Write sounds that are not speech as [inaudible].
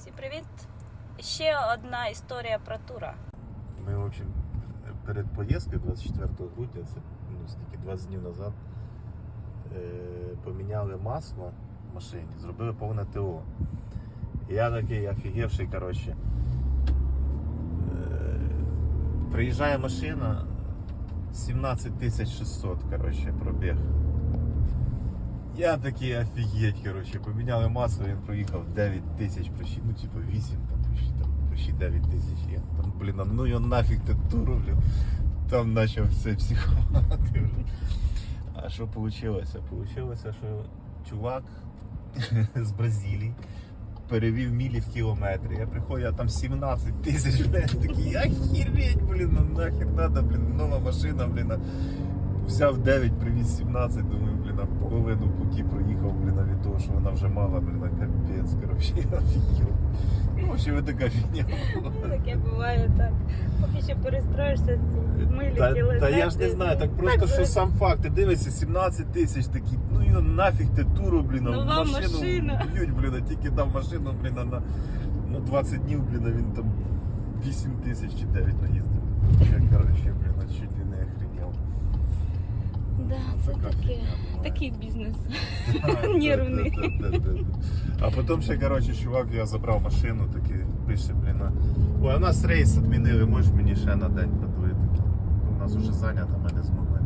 Всім привіт! Ще одна історія про тура. Ми, в общем, перед поїздкою 24 грудня, це ну, стільки 20 днів назад, е, поміняли масло в машині, зробили повне ТО. І я такий офігевший, коротше. Е, приїжджає машина 17 600, коротше, пробіг. Я такий офігеть, коротше, поміняли масло, він проїхав 9 тисяч, почти, ну типу 8, там, почти, там, почти 9 тисяч. Я там, блін, ну його нафіг ти туру, блін. Там почав все психувати. А що вийшло? Получилося, що чувак [laughs] з Бразилії перевів мілі в кілометри. Я приходжу, а там 17 тисяч, блін, такий, охереть, блін, ну нахер надо, блін, нова машина, блін. Взяв 9, привіз 17, думаю, блін, а половину путі проїхав, блін, від того, що вона вже мала, блін, капець, коротше, я офігел. Ну, в общем, така фігня. Таке буває так. Поки ще перестроїшся милі Та, кілометри. та я ж не знаю, так просто що сам факт. Ти дивишся, 17 тисяч такі, ну і нафіг ти туру, блін, а в Нова машину машина. б'ють, блін, а тільки дав машину, блін, а на, на 20 днів, блін, а він там 8 тисяч чи 9 наїздив. Я, коротше, блін, а чуть ли не. Да, це таке. Такий бізнес. [laughs] [laughs] Нервний. А потім ще, коротше, чувак, я забрав машину, такий пише, блін, ой, у нас рейс відмінили, можеш мені ще на день подвити. У нас вже зайнято, ми не змогли.